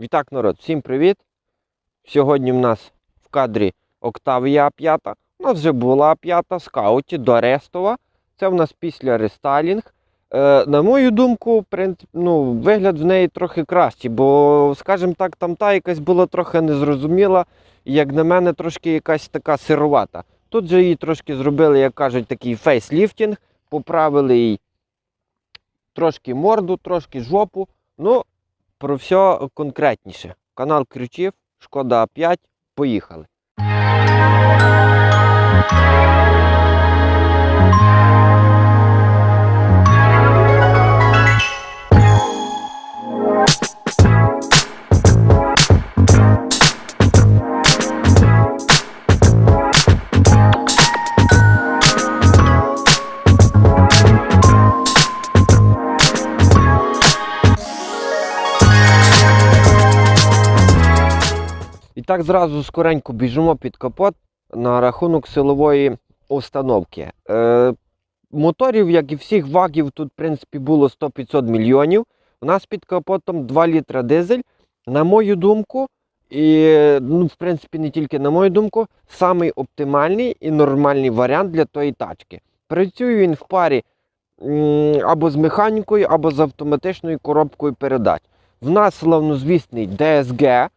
Вітак, народ, всім привіт! Сьогодні в нас в кадрі Octavia 5. У нас вже була п'ята в скауті до Рестова. Це в нас після рестайлінг. Е, на мою думку, принцип, ну, вигляд в неї трохи кращий, бо, скажімо так, там та якась була трохи незрозуміла, і, як на мене, трошки якась така сировата. Тут же її трошки зробили, як кажуть, такий фейсліфтінг, поправили їй трошки морду, трошки жопу. Ну, про все конкретніше. Канал Крючів, Шкода А5. Поїхали. Так зразу скоренько біжимо під капот на рахунок силової установки. Е, моторів, як і всіх вагів, тут, в принципі, було 100-500 мільйонів. У нас під капотом 2 літра дизель. На мою думку, і, ну, в принципі, не тільки на мою думку, самий оптимальний і нормальний варіант для тої тачки. Працює він в парі або з механікою, або з автоматичною коробкою передач. В нас славнозвісний DSG.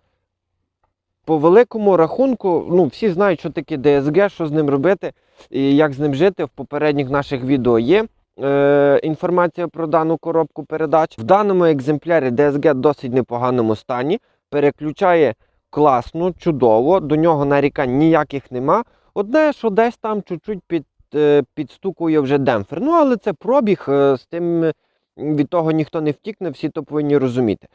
По великому рахунку, ну, всі знають, що таке DSG, що з ним робити і як з ним жити. В попередніх наших відео є е, інформація про дану коробку передач. В даному екземплярі в досить непоганому стані. Переключає класно, чудово, до нього нарікань ніяких нема. Одне, що десь там чуть-чуть під, е, підстукує вже демпфер. Ну, але це пробіг, е, з тим від того ніхто не втікне, всі то повинні розуміти.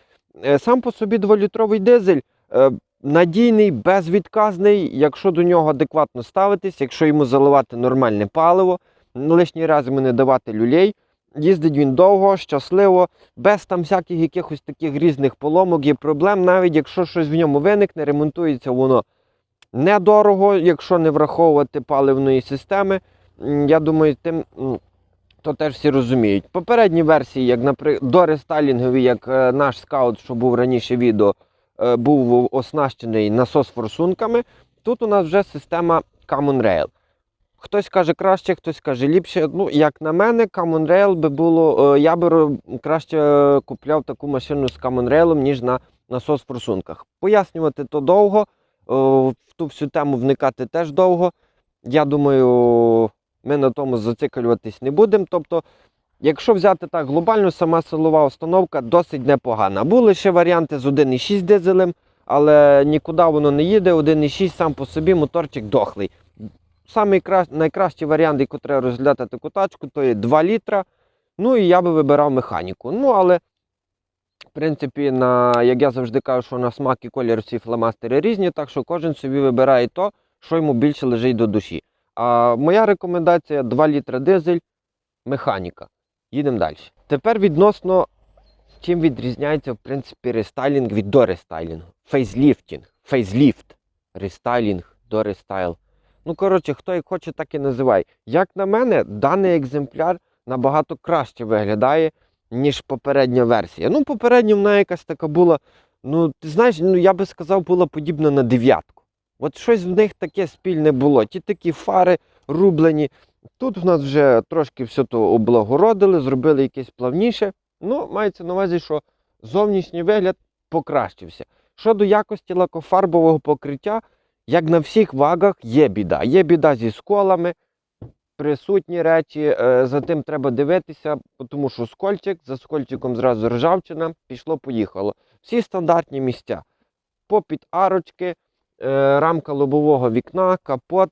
Е, Сам по собі 2-літровий дизель. е, Надійний, безвідказний, якщо до нього адекватно ставитись, якщо йому заливати нормальне паливо, лишній раз йому не давати люлей. Їздить він довго, щасливо, без там всяких якихось таких різних поломок і проблем. Навіть якщо щось в ньому виникне, ремонтується воно недорого, якщо не враховувати паливної системи. Я думаю, тим то теж всі розуміють. Попередні версії, як наприклад, до рестайлінгові, як е, наш скаут, що був раніше відео, був оснащений насос-форсунками. Тут у нас вже система Common Rail. Хтось каже краще, хтось каже ліпше. Ну, як на мене, Common Rail би було. е, Я би краще е, купляв таку машину з Common Rail, ніж на насос-форсунках. Пояснювати то довго, е, в ту всю тему вникати теж довго. Я думаю, ми на тому зациклюватись не будемо. Тобто, якщо взяти так глобально, сама силова установка досить непогана. Були ще варіанти з 1,6 дизелем, але нікуди воно не їде. 1,6 сам по собі моторчик дохлий. Самий кра... найкращий варіант, який треба розглядати таку тачку, то є 2 літра. Ну і я би вибирав механіку. Ну, але, в принципі, на, як я завжди кажу, що на смак і колір всі фломастери різні, так що кожен собі вибирає то, що йому більше лежить до душі. А моя рекомендація 2 літра дизель, механіка. Їдемо далі. Тепер відносно чим відрізняється, в принципі, рестайлінг від дорестайлінгу. Фейсліфтінг, фейсліфт, рестайлінг, дорестайл. Ну, коротше, хто як хоче, так і називає. Як на мене, даний екземпляр набагато краще виглядає, ніж попередня версія. Ну, попередня вона якась така була, ну, ти знаєш, ну я би сказав, була подібна на дев'ятку. От щось в них таке спільне було. Ті такі фари рублені. Тут в нас вже трошки все то облагородили, зробили якесь плавніше. Ну, мається на увазі, що зовнішній вигляд покращився. Щодо якості лакофарбового покриття, як на всіх вагах, є біда. Є біда зі сколами, присутні речі. е, За тим треба дивитися, тому що скольчик, за скольчиком зразу ржавчина, пішло-поїхало. Всі стандартні місця. Попід арочки, е, рамка лобового вікна, капот.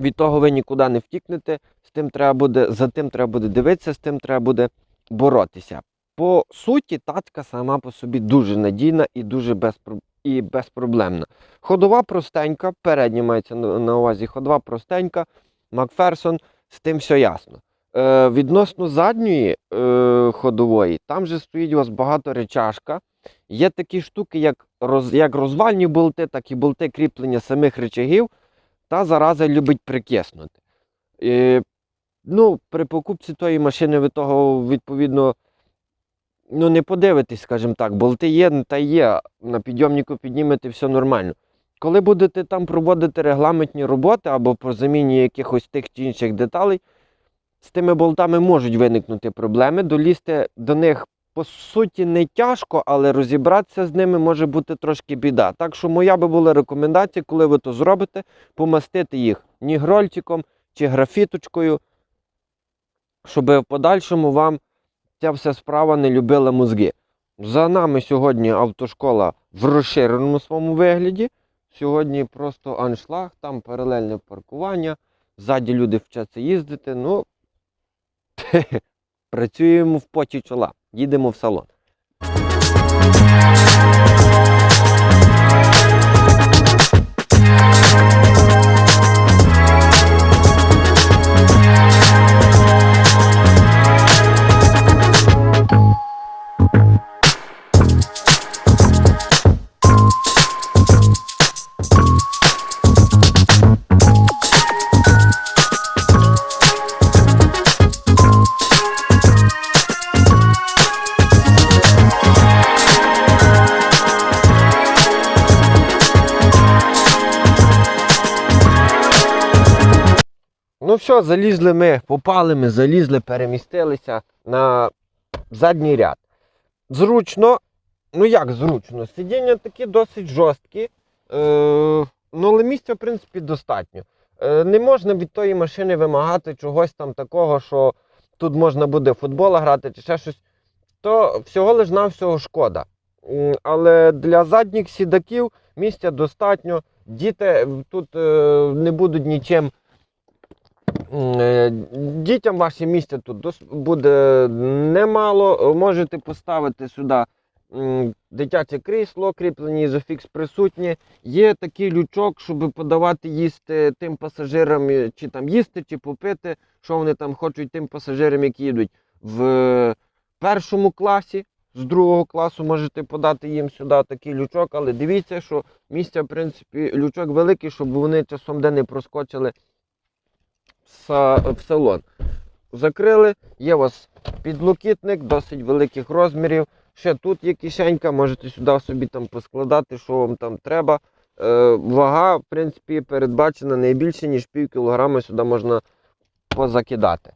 Від того ви нікуди не втікнете. З тим треба буде, за тим треба буде дивитися, з тим треба буде боротися. По суті, тачка сама по собі дуже надійна і дуже безпро... і безпроблемна. Ходова простенька, передня мається на увазі ходова простенька, Макферсон, з тим все ясно. Е, відносно задньої е, ходової, там же стоїть у вас багато речашка. Є такі штуки, як, роз, як розвальні болти, так і болти кріплення самих речагів. Та зараза любить прикиснути. Е, ну, при покупці тої машини ви того відповідно ну, не подивитесь, скажімо так, болти є, та є, на підйомнику піднімете, все нормально. Коли будете там проводити регламентні роботи або по заміні якихось тих чи інших деталей, з тими болтами можуть виникнути проблеми. Долізти до них по суті не тяжко, але розібратися з ними може бути трошки біда. Так що моя би була рекомендація, коли ви то зробите, помастити їх нігрольчиком чи графіточкою, щоб в подальшому вам ця вся справа не любила мозги. За нами сьогодні автошкола в розширеному своєму вигляді. Сьогодні просто аншлаг, там паралельне паркування, ззаді люди вчаться їздити. Ну, працюємо в поті чола, їдемо в салон. Все, залізли ми, попали ми, залізли, перемістилися на задній ряд. Зручно, ну як зручно, сидіння такі досить жорсткі, е, ну але місця, в принципі, достатньо. Е, не можна від тої машини вимагати чогось там такого, що тут можна буде футбола грати чи ще щось. То всього лиш навсього шкода. Але для задніх сідаків місця достатньо. Діти тут е, не будуть нічим Дітям ваше місця тут буде немало. Можете поставити сюди дитяче крісло, кріплені ізофікс присутні. Є такий лючок, щоб подавати їсти тим пасажирам, е, чи там їсти, чи попити, що вони там хочуть тим пасажирам, які їдуть в першому класі. З другого класу можете подати їм сюди такий лючок, але дивіться, що місця, в принципі, лючок великий, щоб вони часом де не проскочили в салон. Закрили, є у вас підлокітник досить великих розмірів. Ще тут є кишенька, можете сюди собі там поскладати, що вам там треба. Е, вага, в принципі, передбачена не більше, ніж пів кілограма сюди можна позакидати.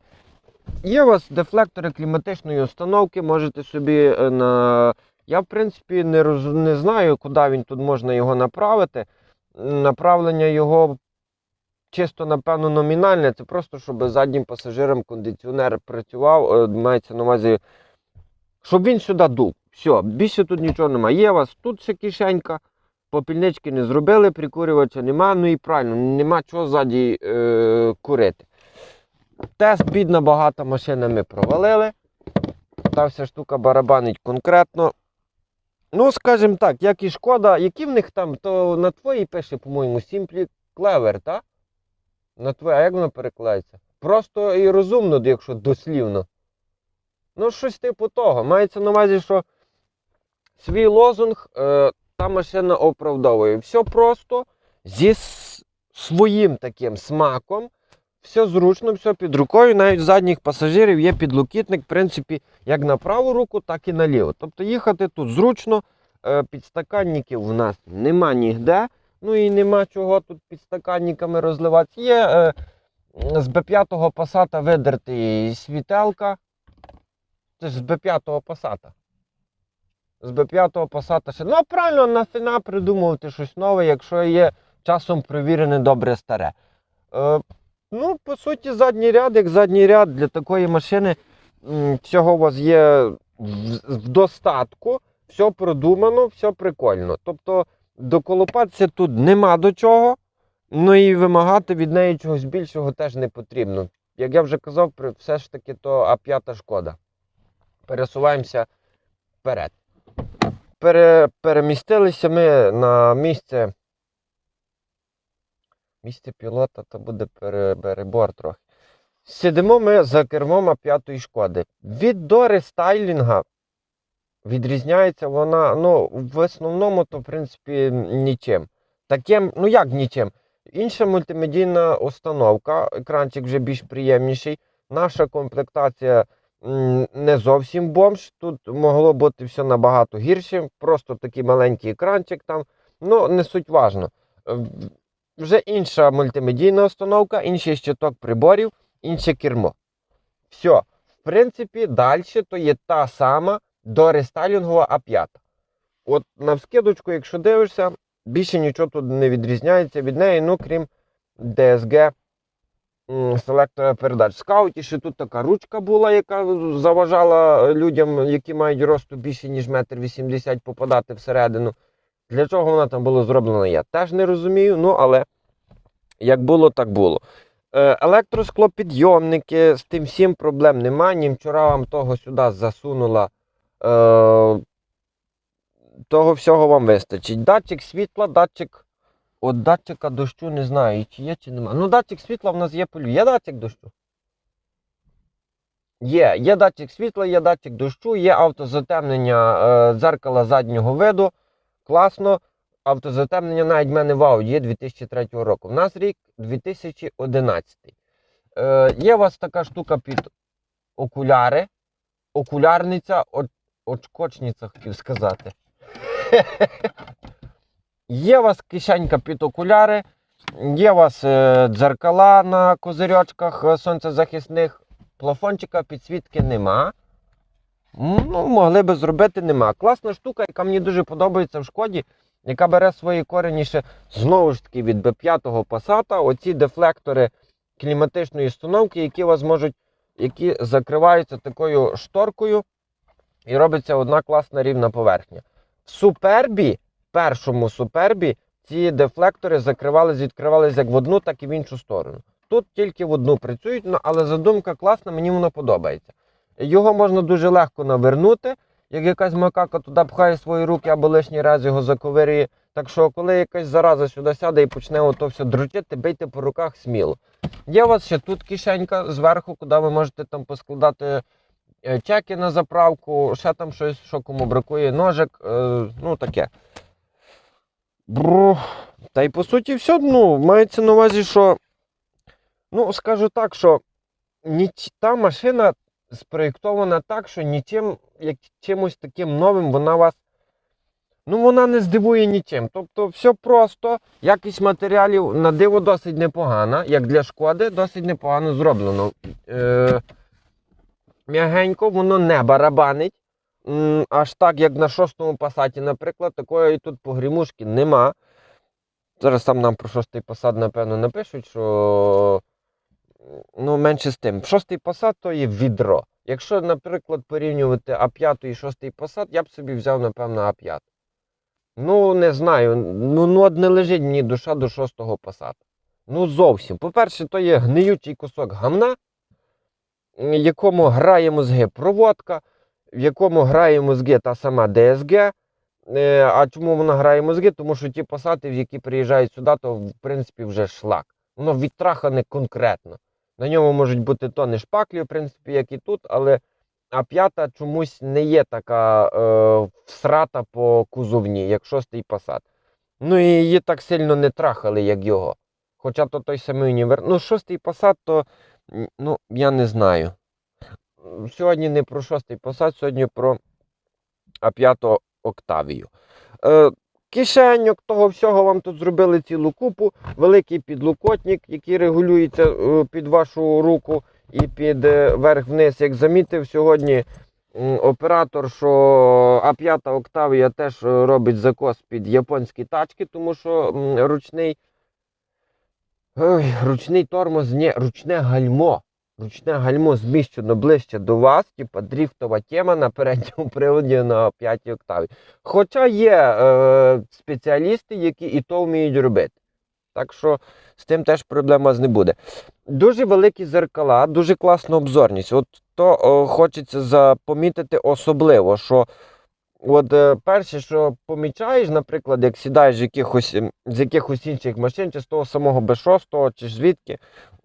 Є у вас дефлектори кліматичної установки, можете собі е, на. Я, в принципі, не, роз... не знаю, куди він тут можна його направити. Направлення його чисто, напевно, номінальне. Це просто, щоб заднім пасажирам кондиціонер працював. е, Мається на увазі, щоб він сюди дув. Все, більше тут нічого немає. Є у вас тут ще кишенька, попільнички не зробили, прикурювача нема. Ну і правильно, нема чого ззаді е, курити. Тест бідна багата машина ми провалили. Та вся штука барабанить конкретно. Ну, скажімо так, як і шкода, які в них там, то на твоїй пише, по-моєму, Simply Clever, так? На твоє, а як воно перекладається? Просто і розумно, якщо дослівно. Ну, щось типу того. Мається на увазі, що свій лозунг е, та машина оправдовує. Все просто зі своїм таким смаком. Все зручно, все під рукою. Навіть задніх пасажирів є підлокітник, в принципі, як на праву руку, так і на ліву. Тобто їхати тут зручно, е, підстаканників в нас нема ніде. Ну і нема чого тут підстаканниками розливатися. Є е, з Б5 пасата видерти світелка. Це ж з Б5 пасата. З Б5 пасата ще. Ну, правильно, нафіна придумувати щось нове, якщо є часом провірене добре старе. Е, ну, по суті, задній ряд, як задній ряд для такої машини, всього у вас є в, в достатку, все продумано, все прикольно. Тобто доколупатися тут нема до чого, ну і вимагати від неї чогось більшого теж не потрібно. Як я вже казав, все ж таки то А5 шкода. Пересуваємося вперед. Пере, перемістилися ми на місце. Місце пілота то буде пере, перебор трохи. Сидимо ми за кермом А5 шкоди. Від до рестайлінга відрізняється вона, ну, в основному, то, в принципі, нічим. Таким, ну як нічим? Інша мультимедійна установка, екранчик вже більш приємніший. Наша комплектація не зовсім бомж. Тут могло бути все набагато гірше. Просто такий маленький екранчик там. Ну, не суть важно. Е, Вже інша мультимедійна установка, інший щиток приборів, інше кермо. Все. В принципі, далі то є та сама дорестайлінгова А5. От навскидочку, якщо дивишся, більше нічого тут не відрізняється від неї, ну крім DSG селектора передач. В скауті ще тут така ручка була, яка заважала людям, які мають росту більше, ніж метр вісімдесят, попадати всередину. Для чого вона там була зроблена, я теж не розумію. Ну, але як було, так було. Е, Електросклопідйомники, з тим всім проблем немає. Німчура вам того сюди засунула. Е, того всього вам вистачить. Датчик світла, датчик. От датчика дощу не знаю, чи є, чи нема. Ну, датчик світла в нас є полю. Є датчик дощу? Є, є датчик світла, є датчик дощу, є автозатемнення е, дзеркала заднього виду. Класно. Автозатемнення навіть в мене в Audi є 2003 року. У нас рік 2011. Е, є у вас така штука під окуляри. Окулярниця, о, очкочниця, хотів сказати. Є у вас кишенька під окуляри, є у вас е, дзеркала на козирьочках е, сонцезахисних, плафончика підсвітки нема. Ну, могли би зробити нема. Класна штука, яка мені дуже подобається в шкоді, яка бере свої корені ще знову ж таки від B5 Passat. Оці дефлектори кліматичної установки, які у вас можуть, які закриваються такою шторкою, і робиться одна класна рівна поверхня. В супербі, першому супербі, ці дефлектори закривались, відкривались як в одну, так і в іншу сторону. Тут тільки в одну працюють, ну, але задумка класна, мені воно подобається. Його можна дуже легко навернути, як якась макака туди пхає свої руки або лишній раз його заковирює. Так що, коли якась зараза сюди сяде і почне ото все дрочити, бийте по руках сміло. Є у вас ще тут кишенька зверху, куди ви можете там поскладати чеки на заправку, ще там щось, що кому бракує, ножик, е, ну таке. Бру. Та й по суті все, ну, мається на увазі, що. Ну, скажу так, що ніч... та машина спроєктована так, що нічим, як чимось таким новим вона вас. Ну, вона не здивує нічим. Тобто, все просто, якість матеріалів на диво досить непогана, як для шкоди, досить непогано зроблено. Е... М'ягенько, воно не барабанить. Аж так, як на шостому пасаті, наприклад, такої тут погрімушки нема. Зараз там нам про шостий посад, напевно, напишуть, що ну, менше з тим. Шостий посад то є відро. Якщо, наприклад, порівнювати А5 і шостий посад, я б собі взяв, напевно, А5. Ну, не знаю. Ну, ну от не лежить мені душа до шостого посаду. Ну, зовсім. По-перше, то є гниючий кусок гамна, в якому грає мозги проводка, в якому грає мозги та сама DSG. Е, А чому вона грає мозги? Тому що ті посади, в які приїжджають сюди, то в принципі вже шлак. Воно відтрахане конкретно. На ньому можуть бути тони шпаклі, в принципі, як і тут, але А5 чомусь не є така е, всрата по кузовні, як шостий посад. Ну і її так сильно не трахали, як його. Хоча то той самий універ. Ну, шостий посад, то ну, я не знаю. Сьогодні не про шостий посад, сьогодні про А5 Октавію. Е, кишеньок того всього вам тут зробили цілу купу. Великий підлокотник, який регулюється е, під вашу руку і під е, верх-вниз. Як замітив сьогодні оператор, що А5 Октавія теж е, робить закос під японські тачки, тому що ручний. Ой, ручний тормоз, ні, ручне гальмо. Ручне гальмо зміщено ближче до вас, типа дріфтова тема на передньому приводі на 5 октаві. Хоча є е, спеціалісти, які і то вміють робити. Так що з тим теж проблема не буде. Дуже великі зеркала, дуже класна обзорність. От то о, хочеться запомітити особливо, що от е, перше, що помічаєш, наприклад, як сідаєш якихось, ем, з якихось інших машин, чи з того самого Б6, чи звідки,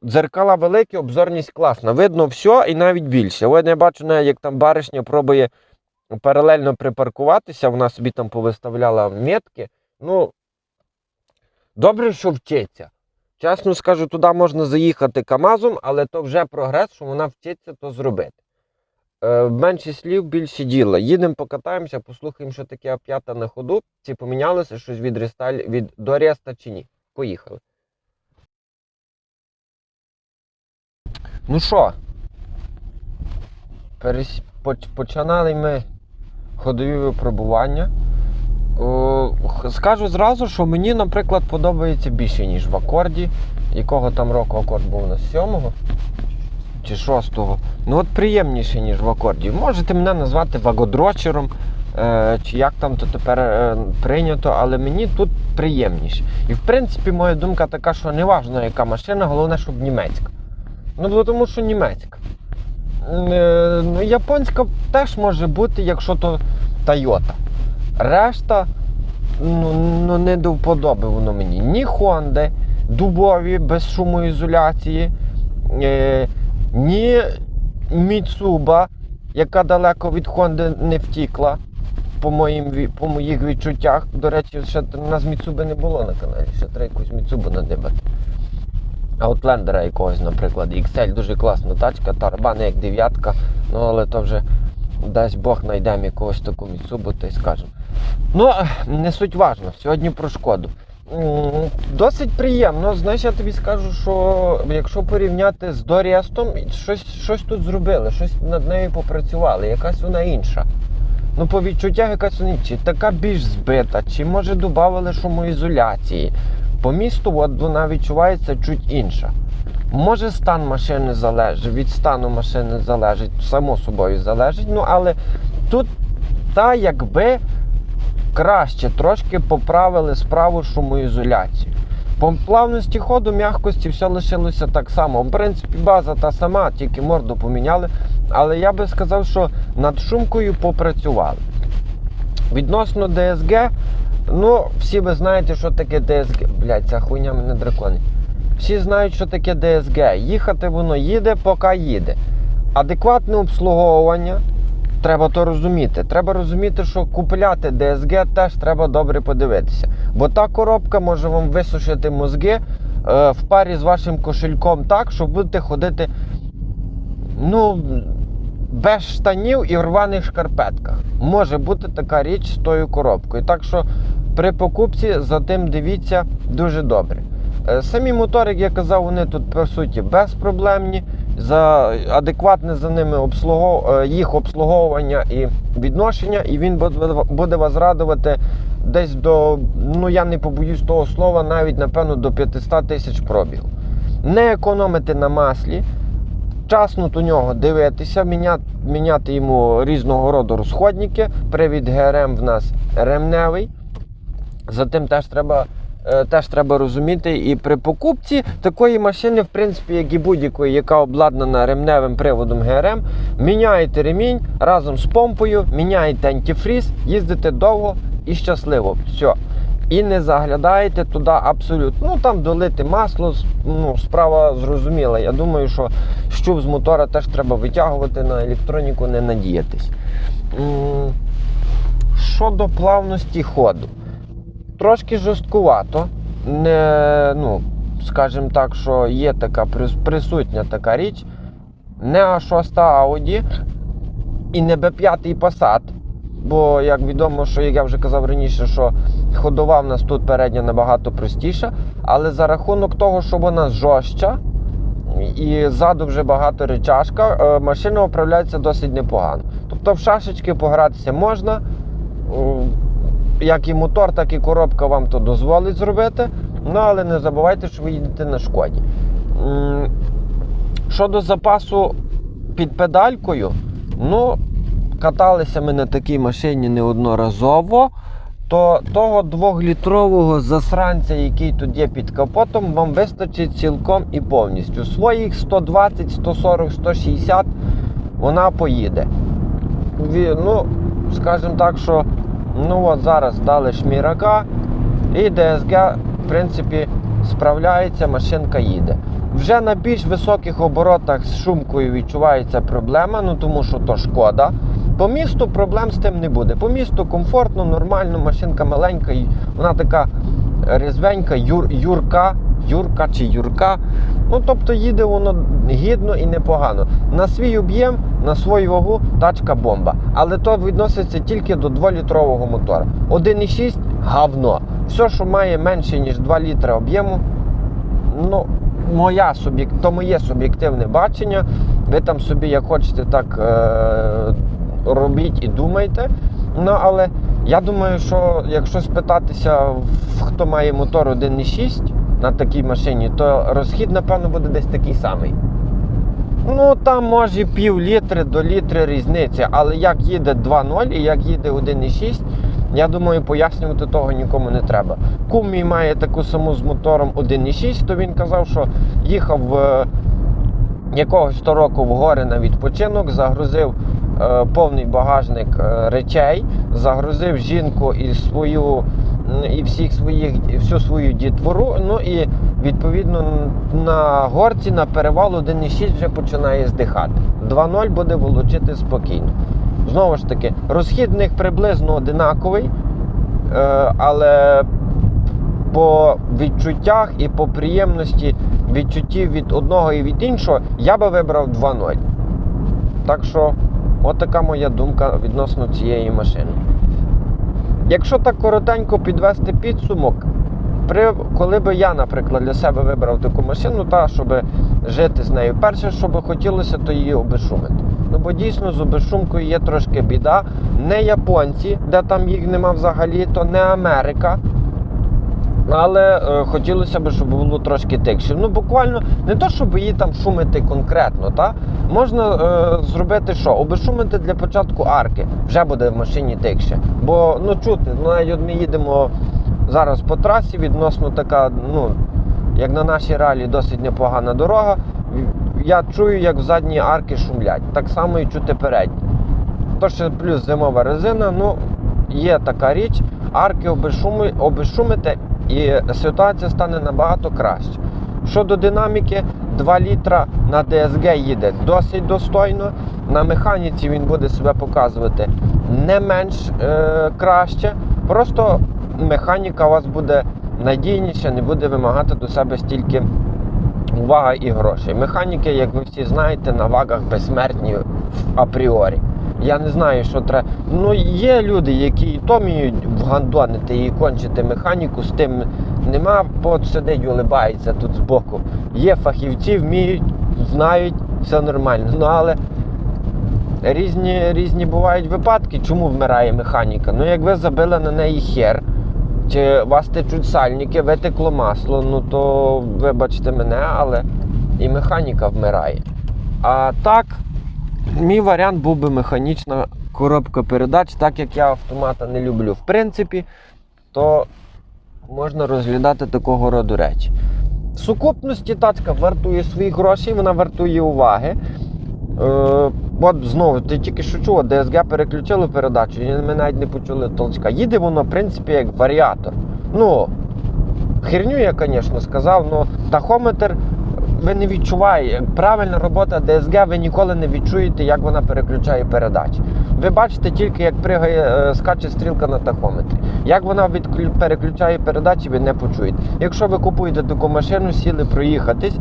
дзеркала великі, обзорність класна. Видно все і навіть більше. От я бачу, як там баришня пробує паралельно припаркуватися, вона собі там повиставляла метки. Ну, добре, що вчиться. Чесно скажу, туди можна заїхати КАМАЗом, але то вже прогрес, що вона вчиться то зробити. Е, менше слів, більше діла. Їдемо, покатаємося, послухаємо, що таке А5 на ходу. Чи помінялося щось від Ресталь від до Реста чи ні. Поїхали. Ну що, перес... починали ми ходові випробування. О, скажу зразу, що мені, наприклад, подобається більше, ніж в акорді. Якого там року акорд був у нас? Сьомого? Чи шостого? Ну от приємніше, ніж в акорді. Можете мене назвати вагодрочером, е, чи як там то тепер е, прийнято, але мені тут приємніше. І в принципі, моя думка така, що не важливо, яка машина, головне, щоб німецька. Ну, тому що німецька. Е, ну, японська теж може бути, якщо то Toyota. Решта ну, ну, не до вподоби воно мені. Ні Хонди, дубові, без шумоізоляції, е, ні Міцуба, яка далеко від Хонди не втікла. По, моїм, по моїх відчуттях. До речі, ще у нас Міцуби не було на каналі, ще треба якусь Міцубу надибати. Аутлендера якогось, наприклад, XL дуже класна тачка, тарабани як дев'ятка, ну але то вже дасть Бог знайдемо якогось таку Міцубу, та й скажемо. Ну, не суть важно, сьогодні про шкоду. Досить приємно. Знаєш, я тобі скажу, що якщо порівняти з Доріастом, щось, щось тут зробили, щось над нею попрацювали, якась вона інша. Ну, по відчуттях якась вона інша. Така більш збита, чи може додавали шумоізоляції. По місту от вона відчувається чуть інша. Може стан машини залежить, від стану машини залежить, само собою залежить. Ну, але тут та якби краще трошки поправили справу шумоізоляції. По плавності ходу, м'якості все лишилося так само. В принципі, база та сама, тільки морду поміняли. Але я би сказав, що над шумкою попрацювали. Відносно ДСГ, ну, всі ви знаєте, що таке ДСГ. Блять, ця хуйня мене драконить. Всі знають, що таке ДСГ. Їхати воно їде, поки їде. Адекватне обслуговування. Треба то розуміти. Треба розуміти, що купляти ДСГ теж треба добре подивитися. Бо та коробка може вам висушити мозги е, в парі з вашим кошельком так, що будете ходити ну, без штанів і в рваних шкарпетках. Може бути така річ з тою коробкою. Так що при покупці за тим дивіться дуже добре. Е, Самі мотори, як я казав, вони тут по суті безпроблемні. За адекватне за ними обслугов... е, їх обслуговування і відношення, і він буде- вас радувати десь до, ну я не побоюсь того слова, навіть напевно до 500 тисяч пробігу. Не економити на маслі, вчасно до нього дивитися, міняти, міняти йому різного роду розходники. Привід ГРМ в нас ремневий. За тим теж треба, теж треба розуміти. І при покупці такої машини, в принципі, як і будь-якої, яка обладнана ремневим приводом ГРМ, міняєте ремінь разом з помпою, міняєте антифріз, їздите довго і щасливо. Все. І не заглядаєте туди абсолютно. Ну там долити масло, ну, справа зрозуміла. Я думаю, що щуп з мотора теж треба витягувати на електроніку, не надіятись. Щодо плавності ходу трошки жорсткувато. Не, ну, скажімо так, що є така присутня така річ. Не А6 Audi і не Б5 Passat. Бо, як відомо, що як я вже казав раніше, що ходова в нас тут передня набагато простіша, але за рахунок того, що вона жорстча і ззаду вже багато речашка, е, машина управляється досить непогано. Тобто в шашечки погратися можна. Як і мотор, так і коробка вам то дозволить зробити. Ну, але не забувайте, що ви їдете на шкоді. Щодо запасу під педалькою, ну, каталися ми на такій машині неодноразово. То того двохлітрового засранця, який тут є під капотом, вам вистачить цілком і повністю. Своїх 120, 140, 160 вона поїде. Ну, скажімо так, що ну от зараз дали шмірака, і ДСГ, в принципі, справляється, машинка їде. Вже на більш високих оборотах з шумкою відчувається проблема, ну тому що то шкода. По місту проблем з тим не буде. По місту комфортно, нормально, машинка маленька, вона така різвенька, юр, юрка, Юрка чи Юрка. Ну, тобто їде воно гідно і непогано. На свій об'єм, на свою вагу тачка бомба. Але то відноситься тільки до 2-літрового мотора. 1,6 гавно. Все, що має менше, ніж 2 літри об'єму, ну, моя суб'єк... то моє суб'єктивне бачення. Ви там собі як хочете, так е... робіть і думайте. Ну, але я думаю, що якщо спитатися, хто має мотор 1,6 на такій машині, то розхід, напевно, буде десь такий самий. Ну, там може пів літри до літри різниця, але як їде 2.0 і як їде 1.6, я думаю, пояснювати того нікому не треба. Кум мій має таку саму з мотором 1.6, то він казав, що їхав е, якогось то року в гори на відпочинок, загрузив е, повний багажник е, речей, загрузив жінку і свою і всіх своїх всю свою дітвору. Ну і відповідно на горці на перевал 1.6 вже починає здихати. 2.0 буде волочити спокійно. Знову ж таки, розхід в них приблизно одинаковий, е, але по відчуттях і по приємності відчуттів від одного і від іншого я би вибрав 2.0. Так що, от така моя думка відносно цієї машини. Якщо так коротенько підвести підсумок, при, коли би я, наприклад, для себе вибрав таку машину, та щоб жити з нею, перше, що би хотілося, то її обешумити. Ну бо дійсно з обешумкою є трошки біда. Не японці, де там їх нема взагалі, то не Америка. Але е, хотілося б, щоб було трошки тихше. Ну, буквально не то, щоб її там шумити конкретно, та? можна е, зробити що? Обешумити для початку арки, вже буде в машині тихше. Бо ну чути, ну, навіть ми їдемо зараз по трасі, відносно така, ну, як на нашій ралі, досить непогана дорога. Я чую, як в задні арки шумлять. Так само і чути передні. То ще плюс зимова резина, ну є така річ, арки обешуми, обешумите і ситуація стане набагато краще. Щодо динаміки, 2 літра на DSG їде досить достойно. На механіці він буде себе показувати не менш е, краще. Просто механіка у вас буде надійніша, не буде вимагати до себе стільки увага і грошей. Механіки, як ви всі знаєте, на вагах безсмертні апріорі. Я не знаю, що треба. Ну, є люди, які і то вміють вгандонити і кончити механіку, з тим нема, бо сидить, улибається тут збоку. Є фахівці, вміють, знають, все нормально. Ну але різні, різні бувають випадки, чому вмирає механіка. Ну, як ви забили на неї хер, чи вас течуть сальники, витекло масло, ну то вибачте мене, але і механіка вмирає. А так, мій варіант був би механічна коробка передач, так як я автомата не люблю. В принципі, то можна розглядати такого роду речі. В сукупності тачка вартує своїх грошей, вона вартує уваги. Е, от знову, ти тільки що чув, ДСГ переключили передачу, і ми навіть не почули толчка. Їде воно, в принципі, як варіатор. Ну, херню я, звісно, сказав, але тахометр ви не відчуваєте. Правильна робота ДСГ, ви ніколи не відчуєте, як вона переключає передачі. Ви бачите тільки, як пригає, е, скаче стрілка на тахометрі. Як вона переключає передачі, ви не почуєте. Якщо ви купуєте таку машину, сіли проїхатись,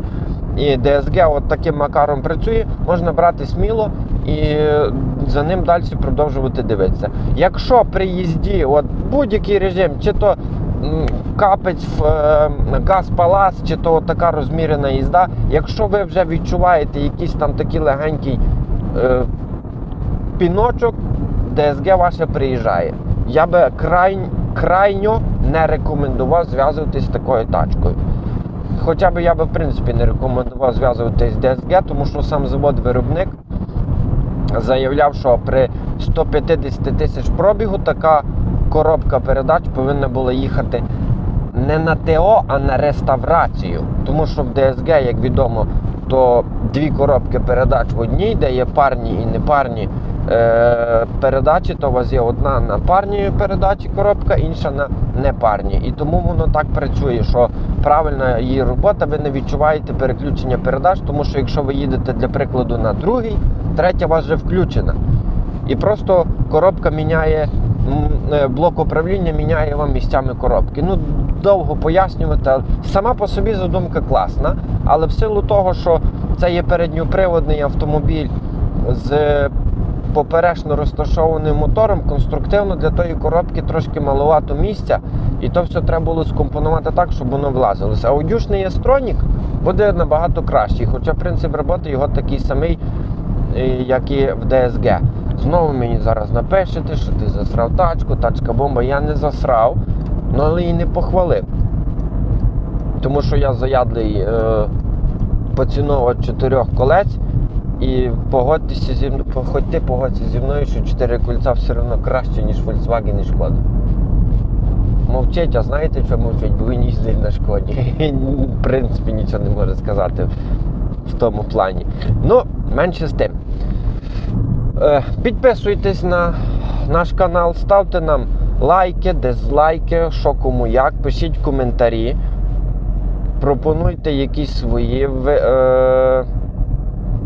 і ДСГ от таким макаром працює, можна брати сміло і е, за ним далі продовжувати дивитися. Якщо при їзді, от будь-який режим, чи то капець в е, газ палас, чи то така розмірена їзда, якщо ви вже відчуваєте якийсь там такий легенький е, піночок, ДСГ ваше приїжджає. Я би край, крайньо не рекомендував зв'язуватись з такою тачкою. Хоча б я би в принципі не рекомендував зв'язуватись з ДСГ, тому що сам завод-виробник заявляв, що при 150 тисяч пробігу така коробка передач повинна була їхати не на ТО, а на реставрацію. Тому що в ДСГ, як відомо, то дві коробки передач в одній, де є парні і непарні е, передачі, то у вас є одна на парні передачі коробка, інша на непарні. І тому воно так працює, що правильна її робота, ви не відчуваєте переключення передач, тому що якщо ви їдете для прикладу на другий, третя у вас вже включена. І просто коробка міняє блок управління міняє вам місцями коробки. Ну, довго пояснювати. Сама по собі задумка класна, але в силу того, що це є передньоприводний автомобіль з поперечно розташованим мотором, конструктивно для тої коробки трошки маловато місця, і то все треба було скомпонувати так, щоб воно влазилося. Аудюшний естронік буде набагато кращий, хоча принцип роботи його такий самий, е, як і в DSG. Знову мені зараз напишете, що ти засрав тачку, тачка бомба. Я не засрав, ну, але і не похвалив. Тому що я заядлий е, поціновувач чотирьох колець. І погодьтеся зі мною, хоч ти погодься зі мною, що чотири кольця все одно краще, ніж Volkswagen і Шкода. Мовчить, а знаєте, що мовчить? Бо він їздить на шкоді. В принципі, нічого не може сказати в тому плані. Ну, менше з тим. Е, Підписуйтесь на наш канал, ставте нам лайки, дизлайки, що кому як, пишіть коментарі, пропонуйте якісь свої е,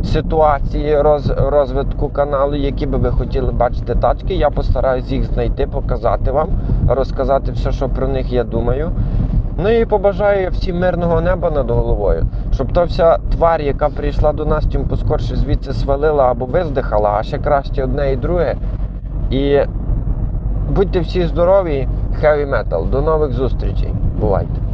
ситуації роз, розвитку каналу, які би ви хотіли бачити тачки. Я постараюсь їх знайти, показати вам, розказати все, що про них я думаю. Ну і побажаю всім мирного неба над головою, щоб та вся твар, яка прийшла до нас, тим поскорше звідси свалила або виздихала, а ще краще одне і друге. І будьте всі здорові, хеві метал. До нових зустрічей. Бувайте!